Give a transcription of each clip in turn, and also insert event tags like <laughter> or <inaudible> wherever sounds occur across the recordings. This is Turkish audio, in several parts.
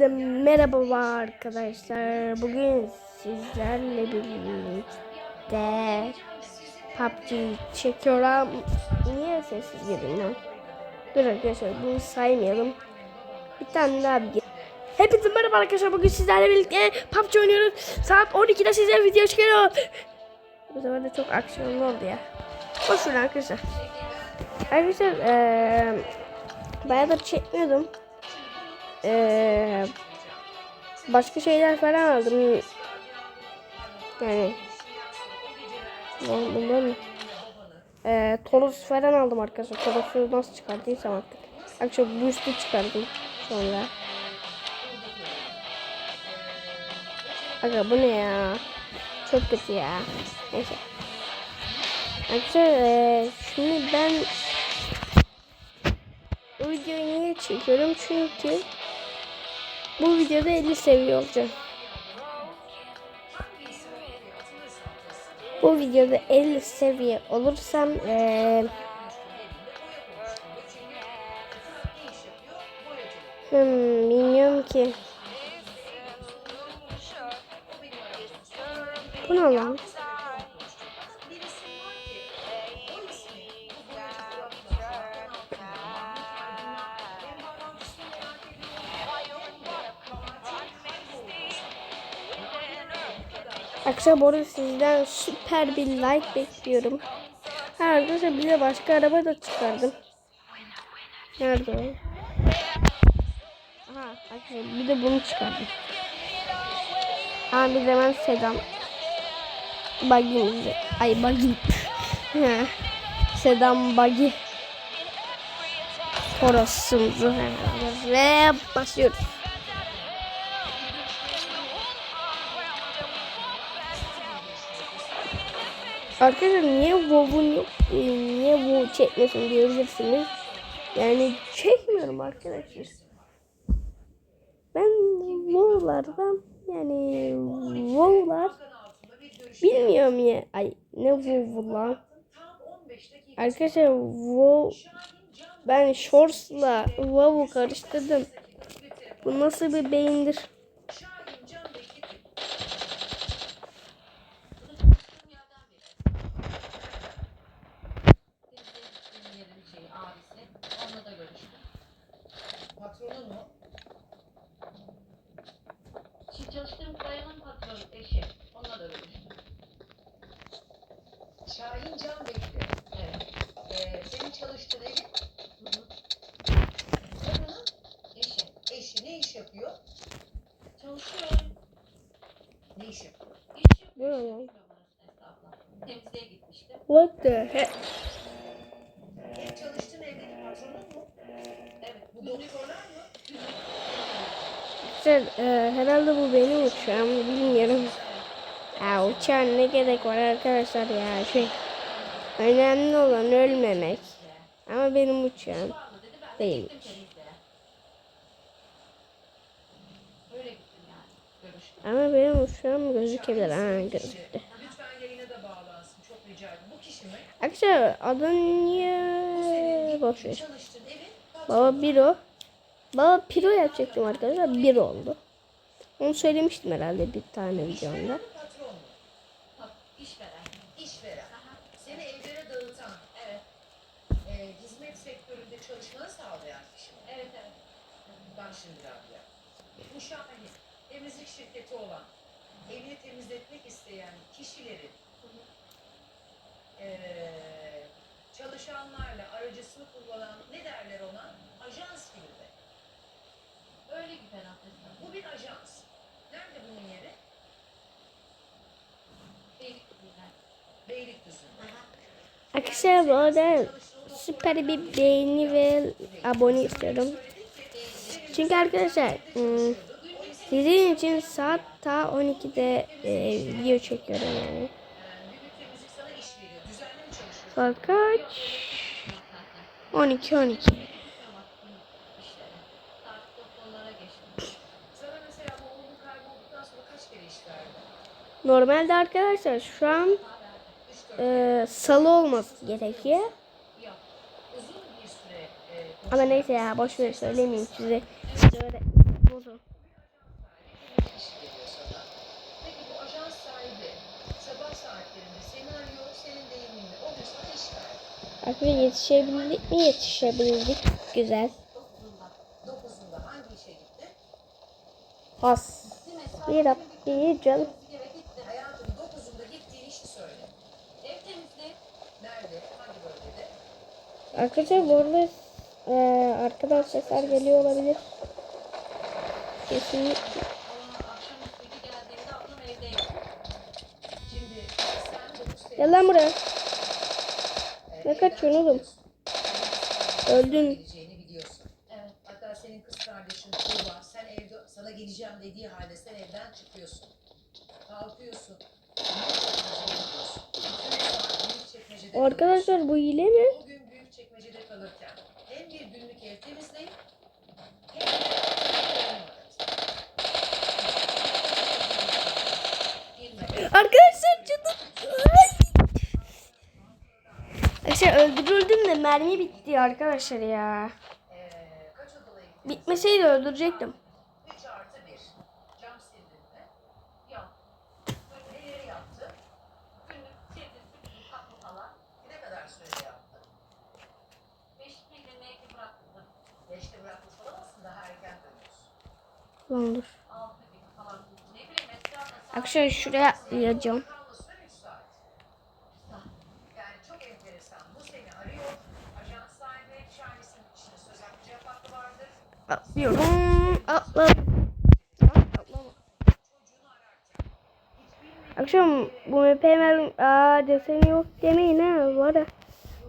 Hepinize merhaba arkadaşlar. Bugün sizlerle birlikte PUBG çekiyorum. Niye sessiz girdim lan? Dur arkadaşlar bunu saymayalım. Bir tane daha bir Hepinize merhaba arkadaşlar. Bugün sizlerle birlikte PUBG oynuyoruz. Saat 12'de size video çıkıyor. Bu sefer de çok aksiyonlu oldu ya. Boş ver arkadaşlar. Arkadaşlar eee bayağıdır çekmiyordum. Eee başka şeyler falan aldım. Yani ne bunlar mı? Eee toros falan aldım arkadaşlar. Torosu nasıl çıkardıysam artık. Akşam boost'u çıkardım sonra. Aga bu ne ya? Çok kötü ya. Neyse. Arkadaşlar eee, şimdi ben bu videoyu niye çekiyorum? Çünkü bu videoda 50 seviye olacağım. Bu videoda 50 seviye olursam eee hmm, bilmiyorum ki. Bu ne lan? Akşam orada sizden süper bir like bekliyorum. Ha arkadaşlar bir de başka araba da çıkardım. Nerede o? Aha arkadaşlar bir de bunu çıkardım. Ha bir de ben sedan. Buggy. Ay buggy. Sedan buggy. Torosumuzu herhalde. Ve başlıyoruz. Arkadaşlar niye WoW'un yok, niye WoW çekmesin diyebilirsiniz. Yani çekmiyorum arkadaşlar. Ben WoW'lardan yani WoW'lar bilmiyorum ya. Ay ne WoW lan. Arkadaşlar WoW ben Shorts'la WoW'u karıştırdım. Bu nasıl bir beyindir? Ne lan? What the heck? Senin çalıştığın evdeki patronun mu? Evet. Bu doktorlar mı? Arkadaşlar e, herhalde bu benim uçağım bilmiyorum. Ya uçağın ne gerek var arkadaşlar ya şey. Önemli olan ölmemek. Ama benim uçağım Var mı dedi. Ben de Değil. gittim temizliğe. Öyle gittim yani. Görüştüm. Ama benim uçağım gözükebilir. Ha gözüktü. Lütfen yayına da bağlansın. Çok rica ederim. Bu kişi mi? Arkadaşlar adın niye boş ver. Baba Biro. Baba Piro yapacaktım arkadaşlar. Bir oldu. Onu söylemiştim herhalde bir tane videomda. e, hizmet sektöründe çalışmanı sağlayan kişi mi? Evet evet. Ben şimdi Rabia. Bu şahane temizlik şirketi olan, evini temizletmek isteyen kişilerin eee, çalışanlarla aracısını kullanan ne derler ona? Ajans gibi de. Öyle güzel aslında. Bu bir ajans. Nerede bunun yeri? Beylikdüzü'nden. Beylikdüzü'nde. Arkadaşlar bu arada süper bir beğeni ve abone istiyorum. Çünkü arkadaşlar ım, sizin için saat ta 12'de e, video çekiyorum yani. Saat kaç? 12 12. İşlere. Saat doktorlara geçtim. Sana mesela bu oğlun kaybolduktan sonra kaç kere iş verdi? Normalde arkadaşlar şu an e, salı olması gerekiyor. Ama neyse ya boş ver söylemeyeyim size. Size öyle Arkadaşlar yetişebildik mi? Yetişebildik. Güzel. Has. Bir bir canım. Arkadaşlar bu arada eee arkadan sesler geliyor olabilir. Kesinlikle. Gel lan buraya. Ne kaçıyorsun oğlum? Öldün. Evet. Hatta senin kız kardeşin Tuğba sen evde sana geleceğim dediği halde sen evden çıkıyorsun. Kalkıyorsun. Arkadaşlar bu hile mi? O gün büyük çekmecede kalırken hem bir günlük ev temizleyip hem de. Arkadaşlar canım. Ay. Arkadaşlar öldürüldüm de mermi bitti arkadaşlar ya. Bitmeseydi öldürecektim. 3 artı 1. Cam sildin mi? Yok. Böyle neleri yaptı? Günlük sildim, süpürdüm, kapı falan. Ne kadar sürede yaptı? Beş miydi neydi bıraktım. 5'te bırakmış olamazsın daha erken dönüyorsun. Lan dur. Altı gibi falan. Ne bileyim Esra da saat Arkadaşlar şuraya atlayacağım. Kalma süre 3 saat. Yani çok enteresan. Bu seni arıyor. Ajans sahibi Charles'ın içinde söz hakkı cevap hakkı vardır. Atlıyorum. Bilmediğin Akşam bu mp hemen aa deseni yok demeyin ha var ya.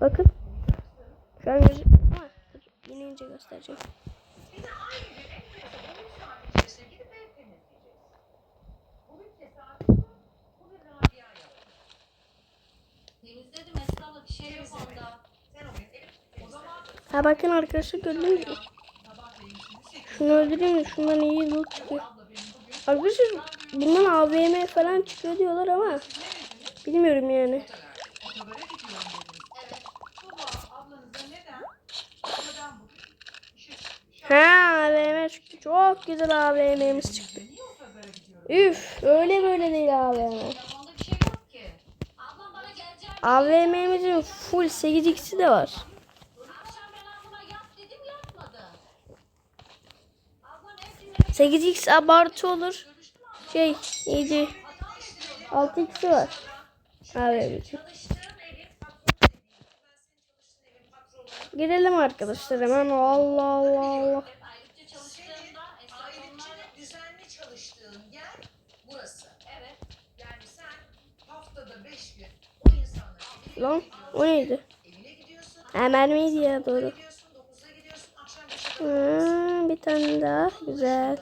Bakın. Şu an gözü... İnince göstereceğim. Bir de aynı gün en kötü 13 saat içerisinde gidip ev temizleyeceğiz. Bu bir tesadüf mü? Bu bir rabia yalanı. Temizledim Esra'la bir yok onda. Sen o gün ev O zaman Ha bakın arkadaşlar gördünüz mü? Şunu öldüreyim mi? Şundan iyi loot çıkıyor. Arkadaşlar bundan AVM falan çıkıyor diyorlar ama bilmiyorum yani. Ha AVM çıktı. Çok güzel AVM'miz çıktı. Üf öyle böyle değil AVM. AVM'mizin full 8x'i de var. 8x abartı olur. Şey neydi? 6x'i var. Patronuyum. Girelim arkadaşlar hemen. Allah Allah Allah. ayrıca Senin çalıştığımda Esra ayrıca onlar düzenli çalıştığın yer burası. evet. Yani sen haftada 5 gün o insanların evine Lan o neydi? Ha mermiydi ya doğru. Hmm, bir tane daha. Güzel.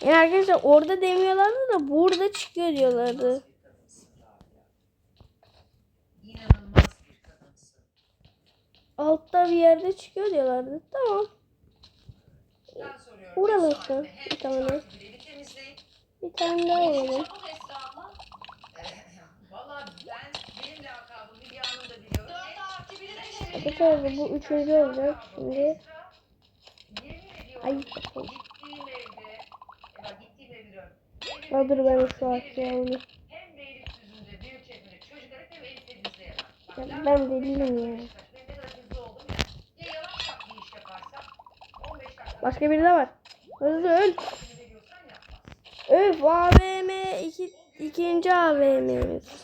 Yani arkadaşlar orada demiyorlardı da burada çıkıyor diyorlardı. Altta bir yerde çıkıyor diyorlardı. Tamam. Vuralım bir tane. bir tane daha alalım. Şey. Arkadaşlar bu üçüncü olacak şimdi. Ay. Ya dur ben şu aşağıya Hem Beylikdüzü'nde büyük çekmede çocukları hem evi temizleyemem. Bak, Ya lanet ben olsun, deliyim ya. Ben ne kadar hızlı oldum ya. Ya yavaş bir iş yaparsam 15 dakika Başka biri de var. Hızlı öl. Öf AVM iki, ikinci AVM'miz.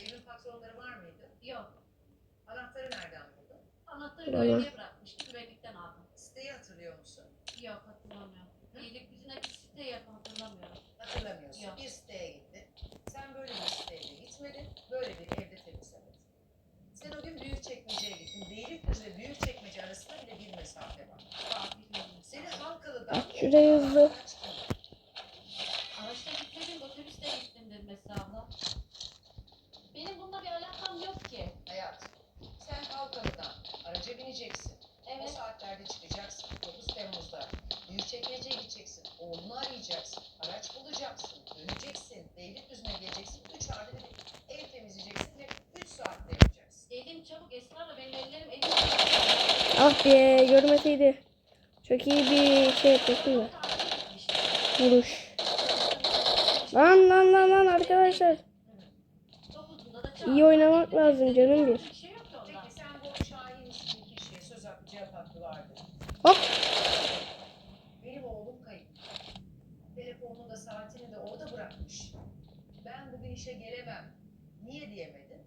Evin patronları var mıydı? Yok. Anahtarı. Güvenlikten aldım. Siteyi hatırlıyor musun? Yok hatırlamıyorum. İyilik yüzüne bir site yakın hatırlamıyorum. Hatırlamıyorsun. Yok. Bir siteye gittin. Sen böyle bir siteye de gitmedin. Böyle bir evde temizlemedin. Sen o gün büyük çekmeceye gittin. Beylikdüzü ve büyük çekmece arasında bile bir mesafe var. Daha bilmiyorum. Seni Bak bir şey yapacaktım da. Vuruş. Lan lan lan lan arkadaşlar. İyi oynamak lazım canım bir. Şey. Hop. Benim oğlum kayıp. Telefonunu da saatini de orada bırakmış. Ben bugün işe gelemem. Niye diyemedin?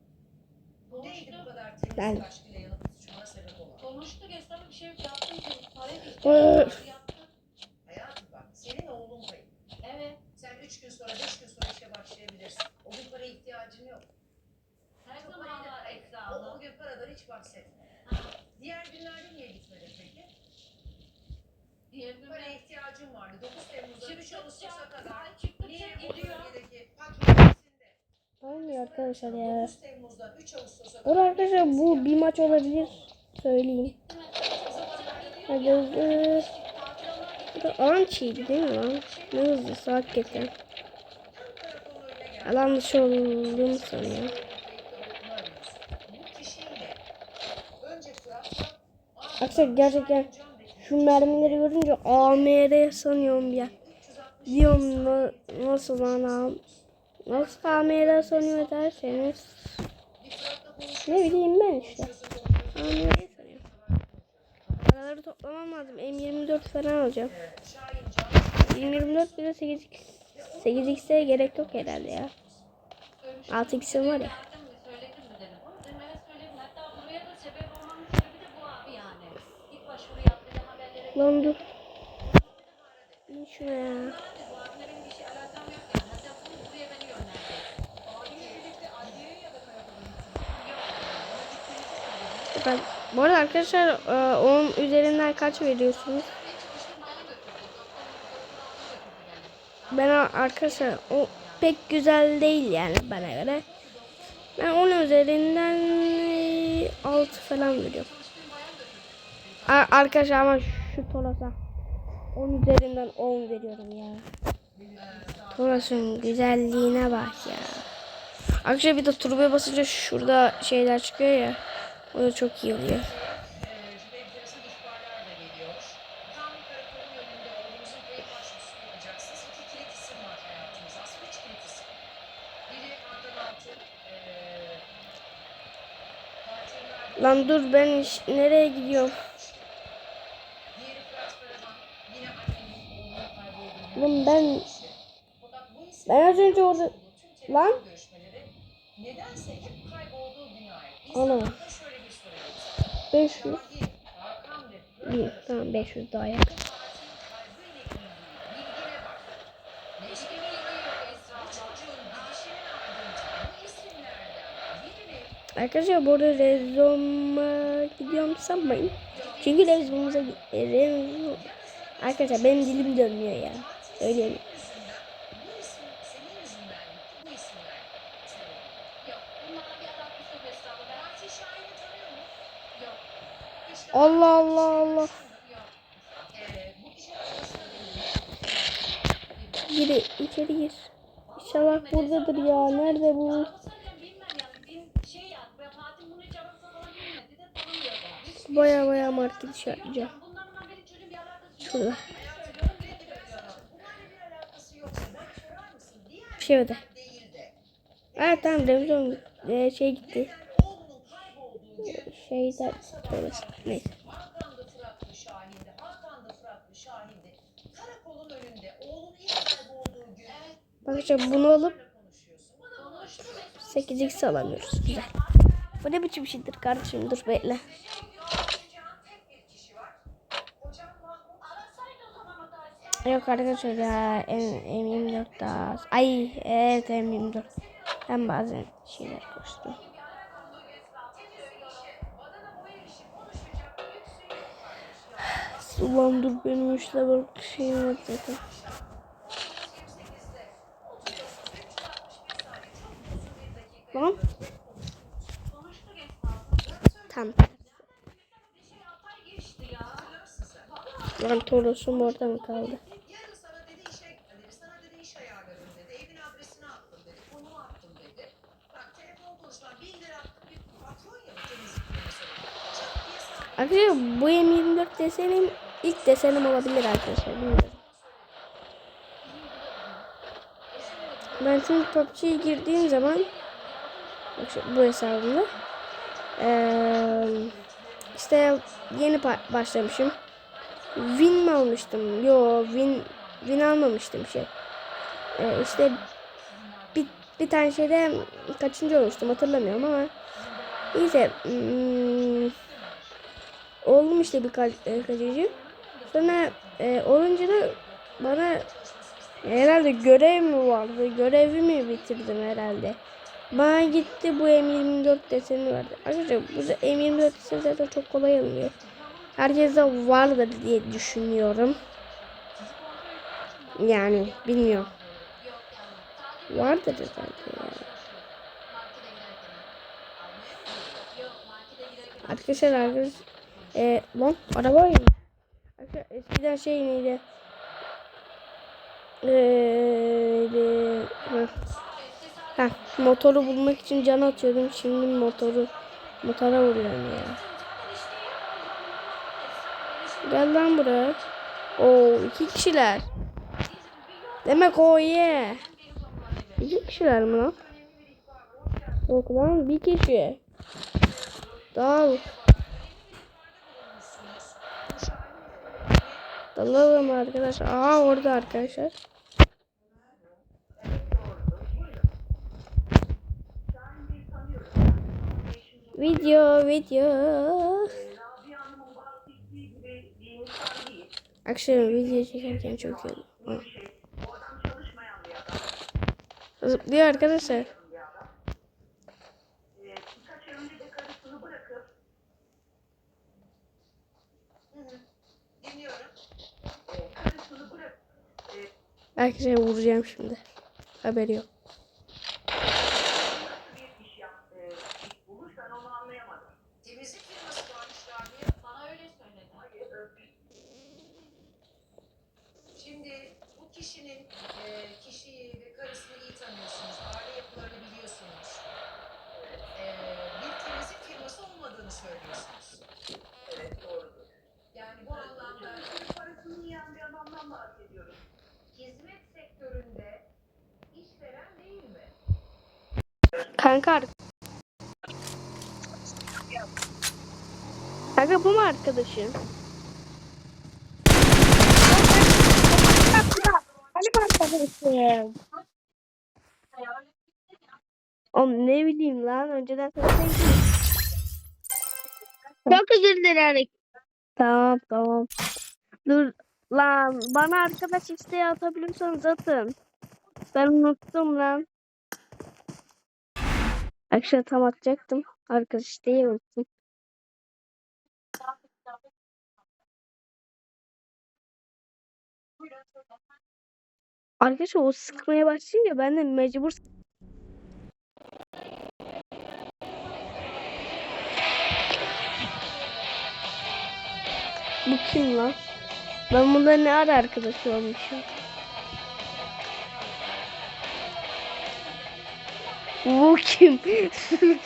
Bu neydi bu Konuştu. kadar temiz Ben- aşkıyla yanıp tutuşmana sebep olan? Konuştuk esnafı bir şey yaptı. Hayatım bak senin oğlun kayıp. Evet. Sen üç gün sonra beş gün sonra işe başlayabilirsin. O gün paraya ihtiyacın yok. Her Çok zaman var Esra O, o gün paradan hiç bahsetme. Diğer günlerde niye gitmedin peki? Diğer gün Paraya ihtiyacın vardı. 9 Temmuz'da 3 çıktıkça, Ağustos'a kadar. Niye o gidiyor. bölgedeki patronun Olmuyor arkadaşlar ya. 9 Temmuz'dan 3 Ağustos'a Olur arkadaşlar bu bir maç olabilir. Söyleyeyim. Hadi hızlı. Bu da Ançiydi değil mi lan? Ne hızlısı hakikaten. Alan dışı olduğumu sanıyor. Bu kişiyle önce Fırat'la Arkadaşlar gerçekten şu mermileri görünce AMR sanıyorum ya. Diyorum na- nasıl lan am- Nasıl AMR sanıyor derseniz. Ne bileyim ben işte. AMR sanıyorum. Paraları toplamam lazım. M24 falan alacağım. 24 bir de 8 8x'e gerek yok herhalde ya. 6x'im var ya. Lan dur. Bin şuna ya. Abi bu abine benim bir alakam yok yani. Hatta bunu buraya beni yönlendirdi. Abiyle birlikte adliyeye ya da karakola gittin. Ben, bu arada arkadaşlar e, onun üzerinden kaç veriyorsunuz? Ben arkadaşlar o pek güzel değil yani bana göre. Ben onun üzerinden 6 falan veriyorum. Arkadaşlar ama şu Toros'a 10 üzerinden 10 veriyorum ya. Toros'un güzelliğine bak ya. Arkadaşlar bir de turboya basınca şurada şeyler çıkıyor ya. O da çok iyi oluyor. Lan dur ben iş- nereye gidiyorum? Oğlum ben ben az önce orada lan nedense hep kaybolduğu ait. Ana. İnsanlarda şöyle bir soru yoksa. 500 Şahin, Hakan ve Fırat değil. arasında Tamam 500 daha yak. Arkadaşlar bu arada rezoma gidiyorum sanmayın. Çünkü rezomumuza rezom... Arkadaşlar benim dilim dönmüyor ya. Yok. İşte Allah Allah Allah. Gir içeri gir. İnşallah buradadır ya. Nerede bu? Baya baya market yok yapacağım. Şurada. Bir de şey öde. değil de. Evet tamam revizyon e, şey gitti. Şeyden orası. Neyse. Arkadaşlar bunu alıp konuşuyorsun. Bana Konuştum Esra. 8x alamıyoruz. Güzel. Bu ne biçim şeydir kardeşim dur bekle. Yok arkadaşlar ya M- M24 daha. Ay evet M24. Ben bazen şeyler koştum. <sighs> Ulan dur benim üç level şeyim var zaten. 28'de oturuyorsun 361 saniye çok uzun bir dakika. Lan Konuştuk Esra abla. tam. Bir şey Altay geçti ya. Hatırlarsın sen. Lan Toros'um orada mı kaldı? Arkadaşlar bu M24 desenim ilk desenim olabilir arkadaşlar. Bilmiyorum. Ben çünkü PUBG'ye girdiğim zaman bak şu- bu hesabımda eee, işte yeni başlamışım. Win mi almıştım? Yo win win almamıştım şey. Eee işte bir, bir tane şeyde kaçıncı olmuştum hatırlamıyorum ama neyse hmm, oldum işte birkaç e, kaçıncı. Sonra e, olunca da bana herhalde görev mi vardı? Görevi mi bitirdim herhalde? Bana gitti bu M24 deseni verdi. Arkadaşlar bu M24 deseni zaten çok kolay alınıyor. Herkeste vardır diye düşünüyorum. Yani bilmiyorum. Vardır herhalde ya. Arkadaşlar arkadaşlar e, lan araba ya. Arkadaşlar eskiden şey neydi? Eee. Heh, motoru bulmak için can atıyordum. Şimdi motoru motora vuruyorum ya. Gel lan buraya. Oo iki kişiler. Demek o ye. İki kişiler mi lan? Yok lan bir kişi. Dal. Dalalım arkadaşlar. Aa orada arkadaşlar. Video video. Akşam video çekerken çok iyi. oldu. Zıplıyor arkadaşlar. Arkadaşlar vuracağım şimdi. Haberi yok. Temizlik firması varmışlar diye Bana öyle söyledi. Şimdi bu kişinin e, kişiyi ve karısını iyi tanıyorsunuz. Aile yapılarını biliyorsunuz. E, bir temizlik firması olmadığını söylüyorsunuz. Evet doğrudur. Yani bu anlamda parasını yiyen bir adamdan bahsediyoruz. Hizmet sektöründe işveren değil mi? Kanka Kanka bu mu arkadaşın? Benim arkadaşım. Oğlum ne bileyim lan önceden. Çok özür dilerim. Tamam tamam. Dur lan bana arkadaş isteği atabilirseniz atın. Ben unuttum lan. Akşam tam atacaktım. Arkadaş isteği unuttum. Arkadaşlar o sıkmaya başlayınca ben de mecbur Bu kim lan? Ben bunda ne ara arkadaş olmuşum? Bu kim? <laughs>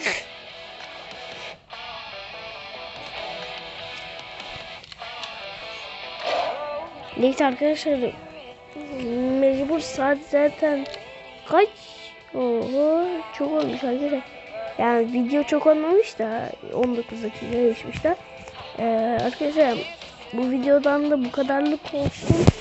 Neyse arkadaşlar mecbur saat zaten kaç? Oho çok olmuş arkadaşlar. Yani video çok olmamış da 19 dakika geçmiş de. Ee, arkadaşlar bu videodan da bu kadarlık olsun.